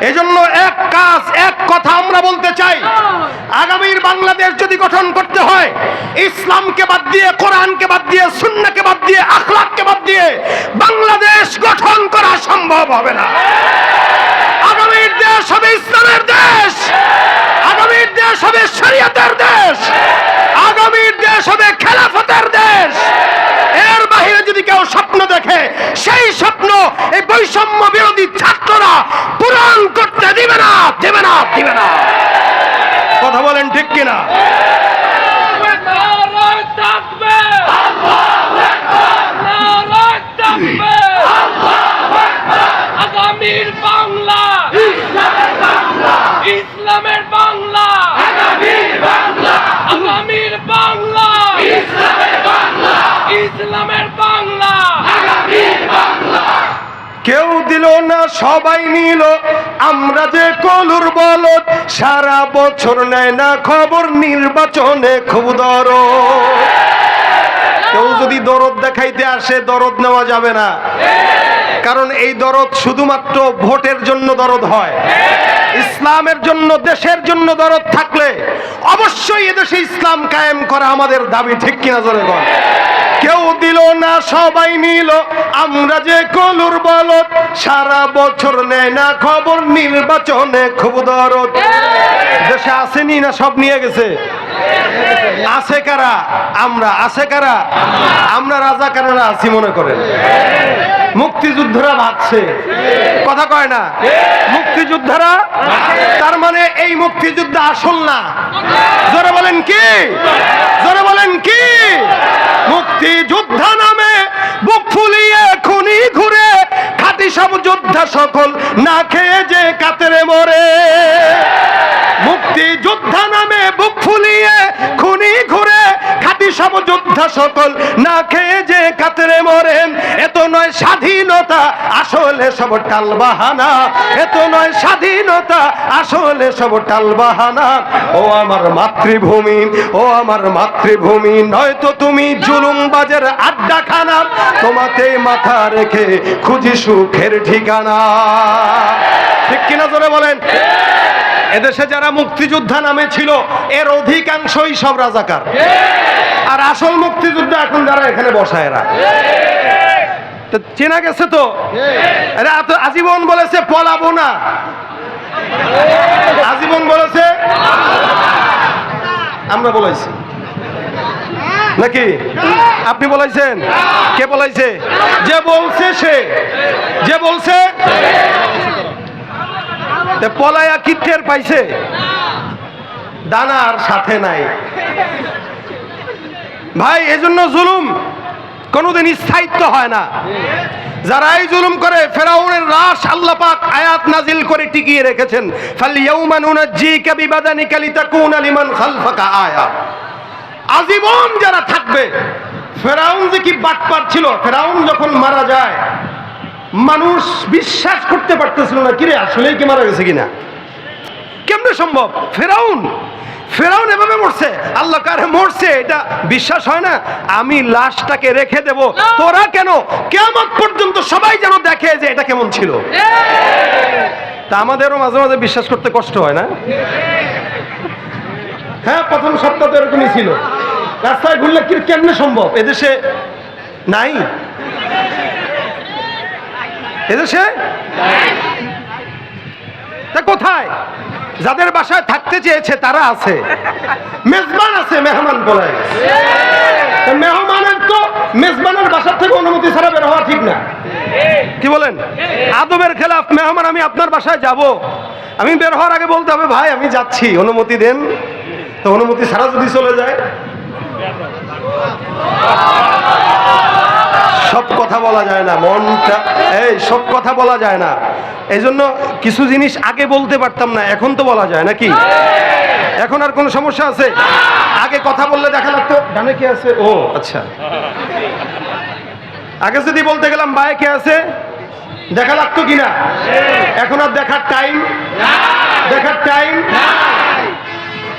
এজন্য এক কাজ এক কথা আমরা বলতে চাই। আগামীর বাংলাদেশ যদি গঠন করতে হয় ইসলামকে বাদ দিয়ে কোরআনকে বাদ দিয়ে সুন্নাকে বাদ দিয়ে আখলাককে বাদ দিয়ে বাংলাদেশ গঠন করা সম্ভব হবে না। আগামীর দেশ হবে ইসলামের দেশ। দেশ হবে শরীয়তের দেশ। আগামীর দেশ হবে খেলাফতের দেশ। এর বাহিরে যদি কেউ স্বপ্ন দেখে, সেই স্বপ্ন, এই বৈষম্য বিরোধী ছাত্ররা পূরণ করতে দিবে না দিবে না দিবে না। কথা বলেন ঠিক কিনা নারায় তাকবীর নারায় তাকবীর আগামীর বাংলা ইসলামের বাংলা আগামীর বাংলা ইসলামের বাংলা কেউ দিল না, সবাই নিল। আমরা যে কলুর বলদ, সারা বছর নেয় না খবর, নির্বাচনে খুব দর কেউ যদি দরদ দেখাইতে আসে, দরদ নেওয়া যাবে না। কারণ এই দরদ শুধুমাত্র ভোটের জন্য দরদ হয়। ইসলামের জন্য, দেশের জন্য দরদ থাকলে অবশ্যই এদেশে ইসলাম কায়েম করা আমাদের দাবি, ঠিক কিনা বল? কেউ দিল না, সবাই নিল। আমরা যে কলুর বল সারা বছর নেয় না খবর, নির্বাচনে খুব দরদ। দেশে আসেনি না, সব নিয়ে গেছে? আছে কারা? আমরা, আছে কারা? আমরা রাজা কারা আছি মনে করেন? মুক্তিযুদ্ধরা ভাগছে। কথা কয় না? মুক্তিযোদ্ধারা তার মানে এই মুক্তিযুদ্ধ আসল না। জোরে বলেন কি? জোরে বলেন কি? মুক্তিযোদ্ধা নামে বুক ফুলিয়ে খুনি ঘুরে খাটি সব যোদ্ধা সকল না খেয়ে যে কাতরে মরে। মুক্তিযোদ্ধা নামে বুক ফুলিয়ে খুনি ঘুরে খাটি সব সকল না খেয়ে যে কাতরে মরেন, এত নয় স্বাধীনতা, আসলে সব টাল বাহানা। এত নয় স্বাধীনতা, আসলে সব ও আমার মাতৃভূমি, ও আমার মাতৃভূমি, নয়তো তুমি জুলুম বাজের আড্ডা খানা তোমাতে মাথা রেখে খুঁজি সুখের ঠিকানা। ঠিক কিনা জোরে বলেন? এদেশে যারা মুক্তিযোদ্ধা নামে ছিল, এর অধিকাংশই সব রাজাকার। আর আসল মুক্তিযোদ্ধা এখন যারা এখানে বসা এরা। চেনা গেছে তো? এত আজীবন বলেছে পলাবো না। আজীবন বলেছে? আমরা বলেছি নাকি? আপনি বলেছেন কে বলাইছে? যে বলছে সে। যে বলছে? পলায়া কি টের পাইছে? দানার সাথে নাই। ভাই, এজন্য জুলুম কোনোদিন স্থায়িত্ব হয় না। যারা এই জুলুম করে, ফেরাউনের লাশ আল্লাহ পাক আয়াত নাজিল করে টিকিয়ে রেখেছেন। ফালিয়াউমা নুনাজ্জিকা বিবাদানিকা লিতাকুনা লিমান খালফাকা আয়া। আজীবন যারা থাকবে, ফেরাউন যে কি বাটপার ছিল, ফেরাউন যখন মারা যায় মানুষ বিশ্বাস করতে পারতেছিল না কিরে আসলেই কি মারা গেছে কিনা? কেমনে সম্ভব? ফেরাউন ফেরাউন এভাবে মরছে। আল্লাহ কারে মরছে এটা বিশ্বাস হয় না? আমি লাশটাকে রেখে দেব। তোরা কেন? কেমন পর্যন্ত সবাই যেন দেখে যে এটা কেমন ছিল। তা আমাদেরও মাঝে মাঝে বিশ্বাস করতে কষ্ট হয় না? হ্যাঁ প্রথম সপ্তাহ তো এরকমই ছিল। রাস্তায় ঘুরলে কি কেমনে সম্ভব? এদেশে নাই। এদেশে? তা কোথায়? যাদের বাসায় থাকতে চেয়েছে, তারা আছে। মেজবান আছে, মেহমান বলে। মেহমানের তো মেজবানের বাসার থেকে অনুমতি ছাড়া বের হওয়া ঠিক না। কি বলেন? আদবের খেলাফ মেহমান, আমি আপনার বাসায় যাব। আমি বের হওয়ার আগে বলতে হবে, ভাই, আমি যাচ্ছি। অনুমতি দেন। তো অনুমতি ছাড়া যদি চলে যায়? সব কথা বলা যায় না, মনটা, এই সব কথা বলা যায় না। এই জন্য কিছু জিনিস আগে বলতে পারতাম না, এখন তো বলা যায় নাকি? এখন আর কোনো সমস্যা আছে? আগে কথা বললে দেখা লাগতো, ডানে কে আছে? ও আচ্ছা। আগে যদি বলতে গেলাম বায়ে কে আছে, দেখা লাগতো কিনা এখন আর দেখার টাইম দেখার টাইম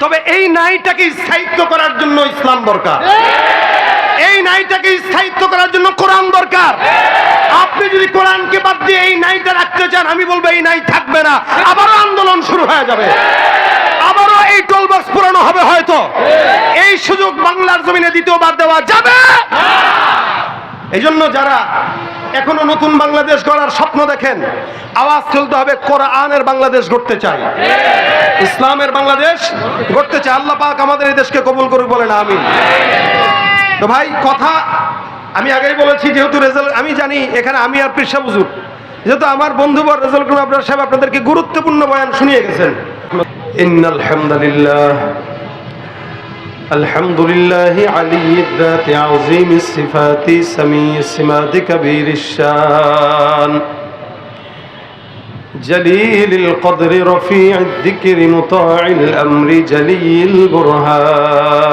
তবে এই নাইটাকে স্থায়িত্ব করার জন্য ইসলাম দরকার। নাইটাকে স্থায়িত্ব করার জন্য কোরআন দরকার। আপনি যদি কোরআনকে বাদ দিয়ে এই নাইটা রাখতে চান, আমি বলব এই নাই থাকবে না। আবারও আন্দোলন শুরু হয়ে যাবে। আবারও এই টোল বক্স পুরানো হবে হয়তো। এই সুযোগ বাংলার জমিনে দ্বিতীয়বার দেওয়া যাবে। এই জন্য যারা এখনও নতুন বাংলাদেশ গড়ার স্বপ্ন দেখেন, আওয়াজ তুলতে হবে, কোরআনের বাংলাদেশ গড়তে চাই। ইসলামের বাংলাদেশ গড়তে চাই। আল্লাহ পাক আমাদের এই দেশকে কবুল করুক বলেন আমি তো ভাই কথা আমি আগেই বলেছি যেহেতু রেজাল্ট আমি জানি এখানে আমি আর পেশা বুঝুর যেহেতু আমার বন্ধু বর রেজাল্ট করুন আপনার সাহেব আপনাদেরকে গুরুত্বপূর্ণ বয়ান শুনিয়ে গেছেন ইন্নাল হামদুলিল্লাহ الحمد لله علي الذات عظيم الصفات سميع السمات كبير الشان جليل القدر رفيع الذكر مطاع الأمر جلي البرهان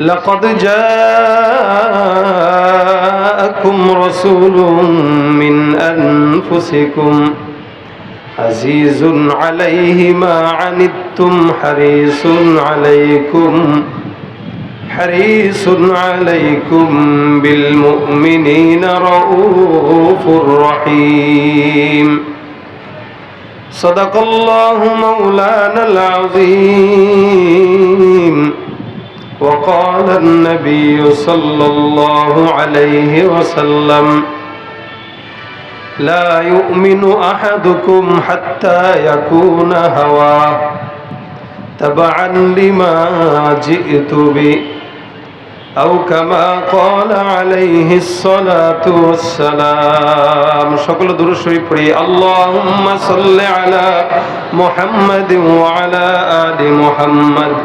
لقد جاءكم رسول من أنفسكم عزيز عليه ما عنتم حريص عليكم حريص عليكم بالمؤمنين رؤوف رحيم. صدق الله مولانا العظيم. وقال النبي صلى الله عليه وسلم لا يؤمن احدكم حتى يكون هواه تبعا لما جئت به او كما قال عليه الصلاه والسلام شكل درشوي پڑھی اللهم صل على محمد وعلى ال محمد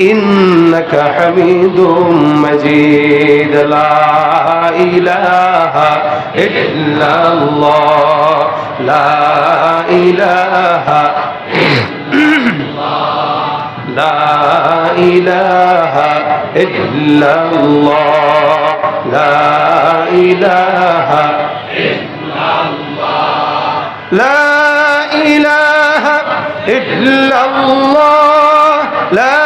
إنك حميد مجيد. لا إله إلا الله. لا إله لا إله إلا الله. لا إله إلا الله. لا إله إلا الله. لا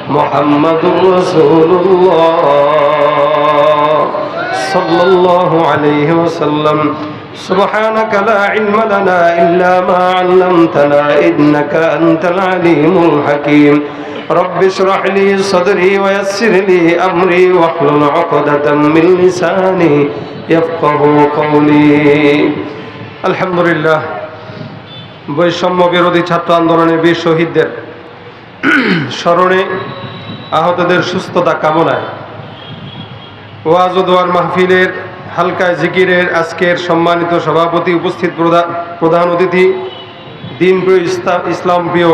ইলাহা ইল্লাল্লাহ মুহাম্মাদুর রাসূলুল্লাহ সাল্লাল্লাহু আলাইহি ওয়াসাল্লাম سبحانك لا علم لنا إلا ما علمتنا إنك أنت العليم الحكيم رب اشرح لي صدري ويسر لي أمري واحلل عقدة من لساني يفقه قولي الحمد لله বৈষম্য বিরোধী ছাত্র আন্দোলনের বীর শহীদদের স্মরণে আহতদের সুস্থতা কামনায়। ওয়াজ ও দোয়ার মাহফিলের হালকায় জিকিরের আজকের সম্মানিত সভাপতি উপস্থিত প্রধান অতিথি, দিনপ্রিয় ইসলাম প্রিয়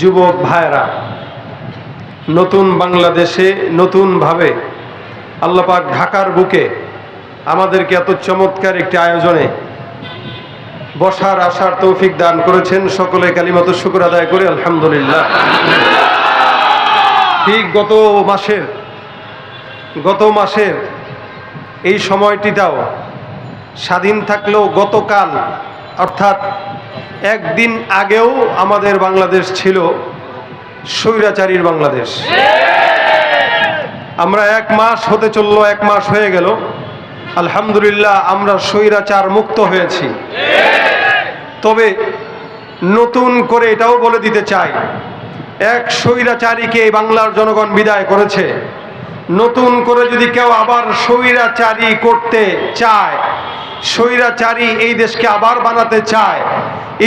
যুবক ভাইয়েরা, নতুন বাংলাদেশে নতুনভাবে আল্লাপাক ঢাকার বুকে আমাদেরকে এত চমৎকার একটি আয়োজনে বসার আসার তৌফিক দান করেছেন। সকলে কালিমত শুক্র আদায় করে, আলহামদুলিল্লাহ। ঠিক গত মাসের গত মাসের এই সময়টিটাও স্বাধীন থাকলেও গতকাল, অর্থাৎ একদিন আগেও আমাদের বাংলাদেশ ছিল স্বৈরাচারীর বাংলাদেশ। আমরা এক মাস হতে চলল, এক মাস হয়ে গেল। আলহামদুলিল্লাহ আমরা স্বৈরাচার মুক্ত হয়েছি। তবে নতুন করে এটাও বলে দিতে চাই এক স্বৈরাচারীকে বাংলার জনগণ বিদায় করেছে। নতুন করে যদি কেউ আবার স্বৈরাচারী করতে চায়, স্বৈরাচারী এই দেশকে আবার বানাতে চায়,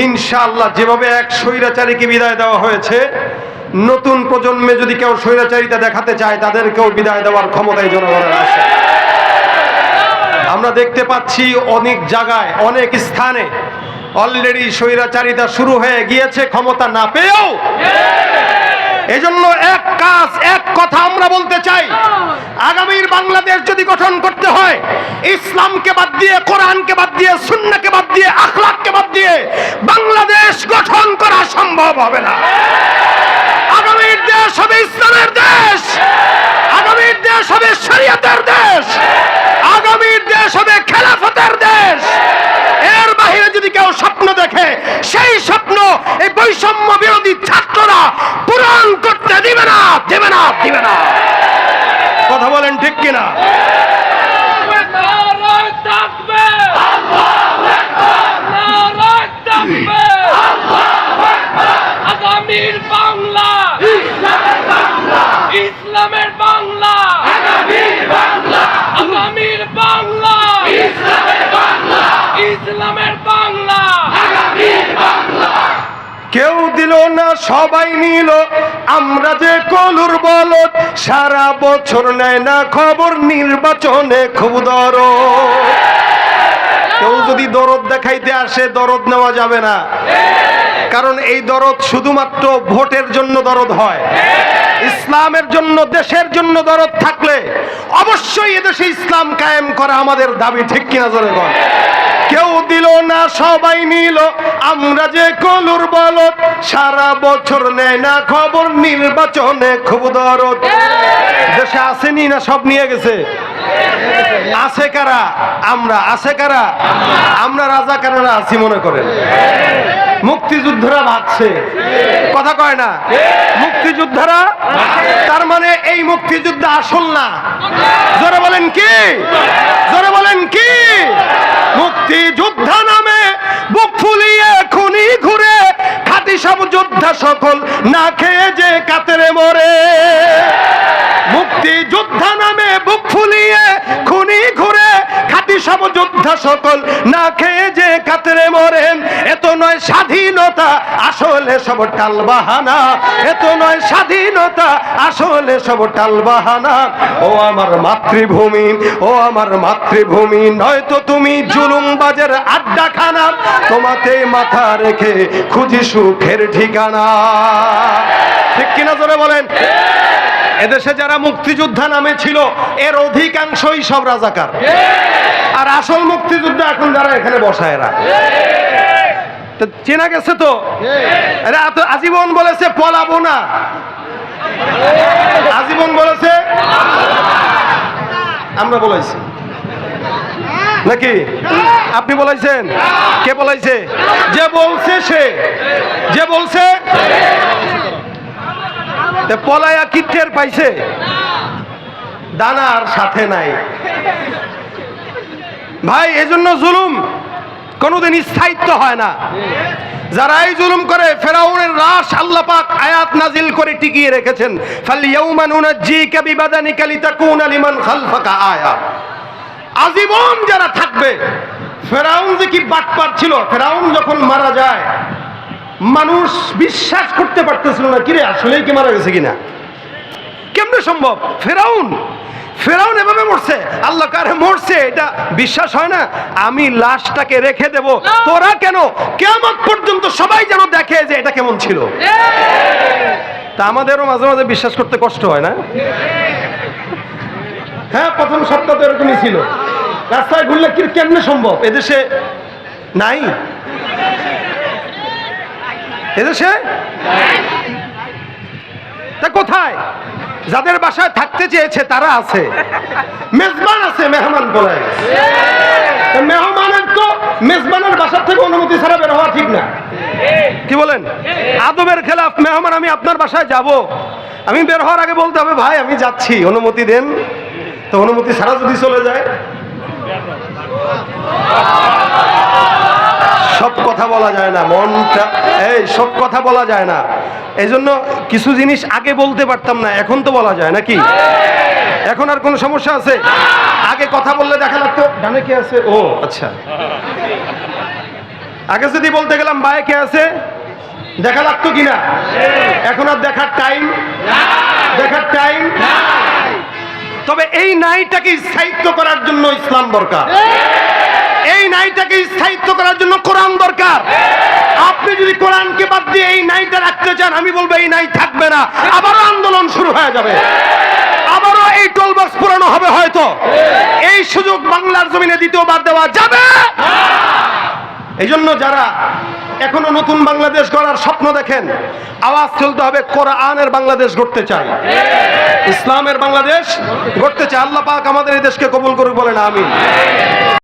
ইনশাআল্লাহ যেভাবে এক স্বৈরাচারীকে বিদায় দেওয়া হয়েছে, নতুন প্রজন্মে যদি কেউ স্বৈরাচারিতা দেখাতে চায়, তাদেরকেও বিদায় দেওয়ার ক্ষমতায় জনগণের আছে আমরা দেখতে পাচ্ছি অনেক জায়গায়, অনেক স্থানে অলরেডি স্বৈরাচারিতা শুরু হয়ে গিয়েছে, ক্ষমতা না পেয়েও। এজন্য এক কাজ, এক কথা আমরা বলতে চাই। আগামীর বাংলাদেশ যদি গঠন করতে হয়, ইসলামকে বাদ দিয়ে, কোরআনকে বাদ দিয়ে সুন্নাকে বাদ দিয়ে, আখলাককে বাদ দিয়ে, বাংলাদেশ গঠন করা সম্ভব হবে না। আগামীর দেশ হবে ইসলামের দেশ। আগামীর দেশ হবে শরিয়তের দেশ। আগামীর দেশ হবে খেলাফতের দেশ। এর বাহিরে যদি কেউ স্বপ্ন দেখে, সেই স্বপ্ন, এই বৈষম্য বিরোধী ছাত্ররা পূরণ করতে দিবে না, দেবে না, দিবে না। কথা বলেন ঠিক কিনা নারায় তাকবীর নারায় তাকবীর আগামীর বাংলা ইসলামের বাংলা আগামীর বাংলা ইসলামের বাংলা কেউ দিল না, সবাই নিল। আমরা যে কলুর বলত সারা বছর নেয় না খবর নির্বাচনে খুব দর কেউ যদি দরদ দেখাইতে আসে, দরদ নেওয়া যাবে না। কারণ এই দরদ শুধুমাত্র ভোটের জন্য দরদ হয়। ইসলামের জন্য, দেশের জন্য দরদ থাকলে অবশ্যই এদেশে ইসলাম কায়েম করা আমাদের দাবি, ঠিক কিনা জোরে কেউ দিল না, সবাই নিল। আমরা যে কলুর বলত সারা বছর নেয় না খবর, নির্বাচনে খুব দরদ। দেশে আসেনি না, সব নিয়ে গেছে? আছে কারা? আমরা, আছে কারা? আমরা রাজা কারা আছি মনে করেন। মুক্তিযুদ্ধরা ভাগছে। কথা কয় না? মুক্তিযোদ্ধারা তার মানে এই মুক্তিযুদ্ধ আসল না? জোরে বলেন কি? জোরে বলেন কি? মুক্তিযোদ্ধা নামে বুক ফুলিয়ে খুনি ঘুরে খাতি সব যোদ্ধা সকল না খেয়ে যে কাতরে মরে। মুক্তিযোদ্ধা নামে বুক ফুলিয়ে খুনি ঘুরে খাতি সব যোদ্ধা সকল না খেয়ে যে নয় স্বাধীনতা, আসলে সব টাল বাহানা। এত নয় স্বাধীনতা, আসলে সব টাল বাহানা। ও আমার মাতৃভূমি, ও আমার মাতৃভূমি নয়তো তুমি জুলুমবাজের আড্ডাখানা। তোমাতে মাথা রেখে খুঁজি সুখের ঠিকানা। ঠিক কিনা জোরে বলেন? এদেশে যারা মুক্তিযোদ্ধা নামে ছিল, এর অধিকাংশই সব রাজাকার। আর আসল মুক্তিযুদ্ধ এখন যারা এখানে বসায় এরা তো চেনা গেছে তো? এরা এত আজীবন বলেছে পলাবো না। আজীবন বলেছে? আমরা বলেছি নাকি? আপনি বলাইছেন? কে বলাইছে? যে বলছে সে। যে বলছে? পলায়া কি টের পাইছে? দানার সাথে নাই। ভাই এজন্য জুলুম। কোনোদিন স্থায়িত্ব হয় না। যারা এই জুলুম করে, ফেরাউনের রাস আল্লাহ পাক আয়াত নাজিল করে টিকিয়ে রেখেছেন। ফালিয়াউমা নুনাজ্জিকা বিবাদানিকা লিতাকুনা লিমান খালফাকা আয়া। আজীবন যারা থাকবে, ফেরাউন যে কি বাটপার ছিল, ফেরাউন যখন মারা যায়, মানুষ বিশ্বাস করতে পারতেছিল না, কিরে, আসলেই কি মারা গেছে কিনা? কেমনে সম্ভব? ফেরাউন ফেরাউন এভাবে মরছে। আল্লাহ কারে মরছে এটা বিশ্বাস হয় না? আমি লাশটাকে রেখে দেব। তোরা কেন? কেমন পর্যন্ত সবাই যেন দেখে যে এটা কেমন ছিল। তা আমাদেরও মাঝে মাঝে বিশ্বাস করতে কষ্ট হয় না? হ্যাঁ প্রথম সপ্তাহ তো এরকমই ছিল। রাস্তায় ঘুরলে কি কেমনে সম্ভব? এদেশে নাই? এদেশে? তা কোথায়? যাদের বাসায় থাকতে চেয়েছে, তারা আছে। মেজবান আছে, মেহমান বলে। মেহমানের তো মেজবানের বাসার থেকে অনুমতি ছাড়া বের হওয়া ঠিক না। কি বলেন? আদবের খেলাফ মেহমান, আমি আপনার বাসায় যাব। আমি বের হওয়ার আগে বলতে হবে, ভাই, আমি যাচ্ছি, অনুমতি দেন। তো অনুমতি ছাড়া যদি চলে যায়। সব কথা বলা যায় না, মনটা, এই সব কথা বলা যায় না। এই জন্য কিছু জিনিস আগে বলতে পারতাম না, এখন তো বলা যায়, নাকি? এখন আর কোনো সমস্যা আছে? আগে কথা বললে দেখা লাগতো, ডানে কে আছে? ও আচ্ছা। আগে যদি বলতে গেলাম বায়ে কে আছে, দেখা লাগতো কিনা? এখন আর দেখার টাইম দেখার টাইম তবে এই নাইটাকে স্থায়িত্ব করার জন্য ইসলাম দরকার। নাইটাকে স্থায়িত্ব করার জন্য কোরআন দরকার। আপনি যদি কোরআনকে বাদ দিয়ে এই নাইটা রাখতে চান, আমি বলব এই নাই থাকবে না। আবারও আন্দোলন শুরু হয়ে যাবে। আবারও এই টোল বক্স পুরানো হবে হয়তো। এই সুযোগ বাংলার জমিনে দ্বিতীয়বার দেওয়া যাবে। এই জন্য যারা এখনও নতুন বাংলাদেশ গড়ার স্বপ্ন দেখেন, আওয়াজ তুলতে হবে কোরআনের বাংলাদেশ গড়তে চাই। ইসলামের বাংলাদেশ গড়তে চাই। আল্লাহ পাক আমাদের এই দেশকে কবুল করুক বলেন আমি